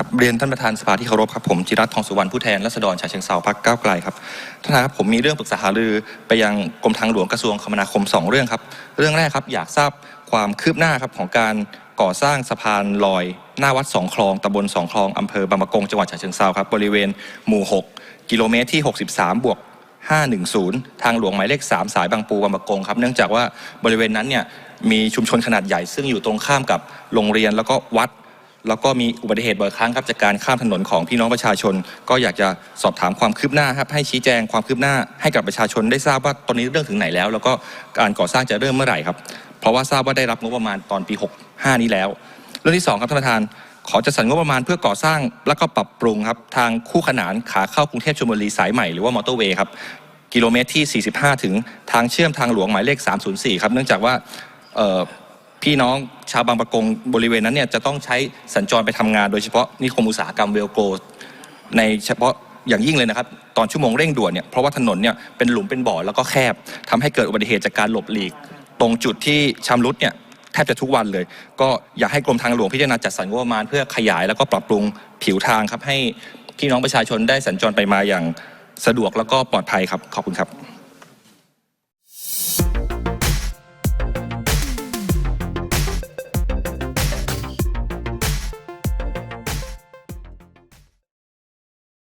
ครับเรียนท่านประธานสภาที่เคารพครับผมจิรัตทองสุวรรณผู้แทนรัษฎรชาเชิงเซาพักก้าวไกลครับท่านครับผมมีเรื่องปรึกษาหารือไปยังกรมทางหลวงกระทรวงคมนาคมสองเรื่องครับ เรื่องแรกครับอยากทราบความคืบหน้าครับของการก่อสร้างสะพานลอย หน้าวัดสองคลองตำบลสองคลองอำเภอบางปะกงจังหวัดฉะเชิงเซาครับบริเวณหมู่ 6 กิโลเมตรที่ 63 บวก 510 ทางหลวงหมายเลข 3 สายบางปูบางปะกงครับเนื่องจากว่าบริเวณนั้นเนี่ยมีชุมชนขนาดใหญ่ ซึ่งอยู่ตรงข้ามกับโรงเรียนแล้วก็วัด แล้วก็มีอุบัติเหตุบ่อยครั้งครับจากการข้ามถนนของพี่น้องประชาชน ก็อยากจะสอบถามความคืบหน้าครับให้ชี้แจงความคืบหน้าให้กับประชาชนได้ทราบว่าตอนนี้เรื่องถึงไหนแล้ว แล้วก็การก่อสร้างจะเริ่มเมื่อไหร่ครับ เพราะว่าทราบว่าได้รับงบประมาณตอนปี 65 นี้แล้ว เรื่องที่สองครับท่านประธาน ขอจัดสรรงงบประมาณเพื่อก่อสร้างแล้วก็ปรับปรุงครับทางคู่ขนานขาเข้ากรุงเทพชลบุรีสายใหม่หรือว่ามอเตอร์เวย์ครับกิโลเมตรที่ 45 ถึงทางเชื่อมทางหลวงหมายเลข 304 ครับเนื่องจากว่า พี่น้องชาวบางประกงบริเวณนั้นเนี่ยจะต้องใช้สัญจรไปทำงานโดยเฉพาะนิคมอุตสาหกรรมเวลโกในเฉพาะอย่างยิ่งเลยนะครับ ตอนชั่วโมงเร่งด่วนเนี่ยเพราะว่าถนนเนี่ยเป็นหลุมเป็นบ่อแล้วก็แคบทำให้เกิดอุบัติเหตุจากการหลบหลีก ตรงจุดที่ชำรุดเนี่ยแทบจะทุกวันเลย ก็อยากให้กรมทางหลวงพิจารณาจัดสรรงบประมาณเพื่อขยายแล้วก็ปรับปรุงผิวทางครับให้พี่น้องประชาชนได้สัญจรไปมาอย่างสะดวกแล้วก็ปลอดภัยครับขอบคุณครับ